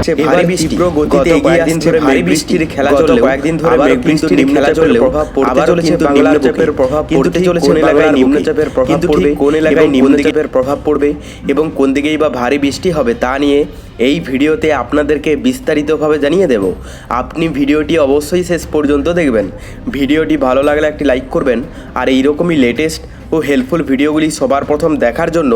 আসছে ভারী বৃষ্টি। গতিতে কয়েকদিন ধরে ভারী বৃষ্টির খেলা চললে কয়েকদিন ধরে মেঘ বৃষ্টির খেলা চললে প্রভাব পড়তে চলেছে বাংলার চাপের প্রভাব পড়তে চলেছে এলাকায় নিম্নচাপের প্রভাব পড়বে কোন এলাকায় নিম্নচাপের প্রভাব পড়বে এবং কোন দিকেই বা ভারী বৃষ্টি হবে তা নিয়ে এই ভিডিওতে আপনাদেরকে বিস্তারিতভাবে জানিয়ে দেব। আপনি ভিডিওটি অবশ্যই শেষ পর্যন্ত দেখবেন। ভিডিওটি ভালো লাগলে একটি লাইক করবেন। আর এইরকমই লেটেস্ট ও হেল্পফুল ভিডিওগুলি সবার প্রথম দেখার জন্য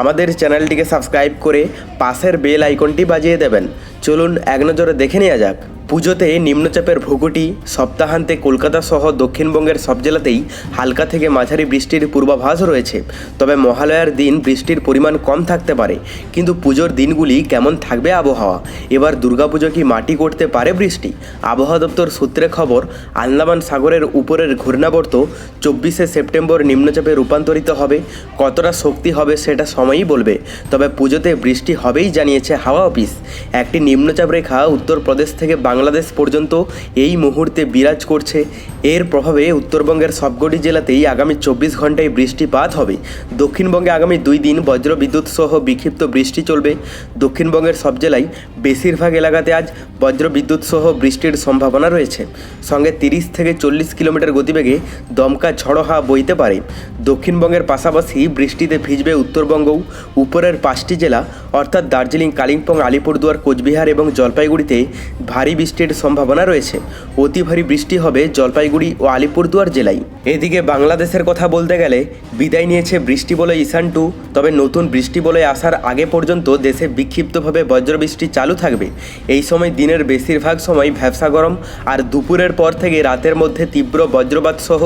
আমাদের চ্যানেলটিকে সাবস্ক্রাইব করে পাশের বেল আইকনটি বাজিয়ে দেবেন। চলুন এক নজরে দেখে নেওয়া যাক। পুজোতে নিম্নচাপের ভূগুটি, সপ্তাহান্তে কলকাতা সহ দক্ষিণবঙ্গের সব জেলাতেই হালকা থেকে মাঝারি বৃষ্টির পূর্বাভাস রয়েছে। তবে মহালয়ার দিন বৃষ্টির পরিমাণ কম থাকতে পারে। কিন্তু পুজোর দিনগুলি কেমন থাকবে আবহাওয়া? এবার দুর্গাপুজো কি মাটি করতে পারে বৃষ্টি? আবহাওয়া দপ্তর সূত্রে খবর, আন্দামান সাগরের উপরের ঘূর্ণাবর্ত চব্বিশে সেপ্টেম্বর নিম্নচাপে রূপান্তরিত হবে। কতটা শক্তি হবে সেটা সময়ই বলবে। তবে পুজোতে বৃষ্টি হবেই জানিয়েছে হাওয়া অফিস। একটি নিম্নচাপ রেখা উত্তরপ্রদেশ থেকে বাংলাদেশ পর্যন্ত এই মুহূর্তে বিরাজ করছে। এর প্রভাবে উত্তরবঙ্গের সবকটি জেলাতেই আগামী চব্বিশ ঘন্টায় বৃষ্টিপাত হবে। দক্ষিণবঙ্গে আগামী দুই দিন বজ্র বিদ্যুৎ সহ বিক্ষিপ্ত বৃষ্টি চলবে। দক্ষিণবঙ্গের সব জেলায় বেশিরভাগ এলাকাতে আজ বজ্র বিদ্যুৎ সহ বৃষ্টির সম্ভাবনা রয়েছে। সঙ্গে তিরিশ থেকে চল্লিশ কিলোমিটার গতিবেগে দমকা ঝড়ো বইতে পারে। দক্ষিণবঙ্গের পাশাপাশি বৃষ্টিতে ভিজবে উত্তরবঙ্গও উপরের পাঁচটি জেলা। অর্থাৎ দার্জিলিং, কালিম্পং, আলিপুরদুয়ার, কোচবিহার এবং জলপাইগুড়িতে ভারী বৃষ্টির সম্ভাবনা রয়েছে। অতি ভারী বৃষ্টি হবে জলপাইগুড়ি ও আলিপুরদুয়ার জেলায়। এদিকে বাংলাদেশের কথা বলতে গেলে, বিদায় নিয়েছে বৃষ্টি বলে ইসান টু, তবে নতুন বৃষ্টি বলে আসার আগে পর্যন্ত দেশে বিক্ষিপ্তভাবে বজ্রবৃষ্টি চালু থাকবে। এই সময় দিনের বেশিরভাগ সময় ভ্যাবসা গরম, আর দুপুরের পর থেকে রাতের মধ্যে তীব্র বজ্রপাত সহ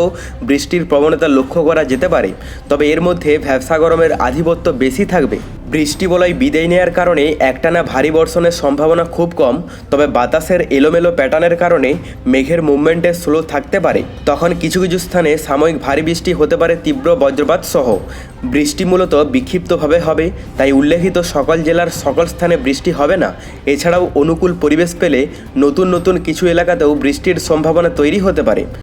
বৃষ্টির প্রবণতা লক্ষ্য করা যেতে পারে। তবে এর মধ্যে ভ্যাবসা গরমের আধিপত্য বেশি থাকবে। বৃষ্টি বলয় বিদায় নেওয়ার কারণে একটানা ভারী বর্ষণের সম্ভাবনা খুব কম, তবে বাতাসের এলোমেলো প্যাটার্নের কারণে মেঘের মুভমেন্টে স্লো থাকতে পারে। তখন কিছু কিছু স্থানে সাময়িক ভারী বৃষ্টি হতে পারে তীব্র বজ্রপাত সহ বৃষ্টি মূলত বিক্ষিপ্তভাবে হবে, তাই উল্লেখিত সকল জেলার সকল স্থানে বৃষ্টি হবে না। এছাড়াও অনুকূল পরিবেশ পেলে নতুন নতুন কিছু এলাকাতেও বৃষ্টির সম্ভাবনা তৈরি হতে পারে।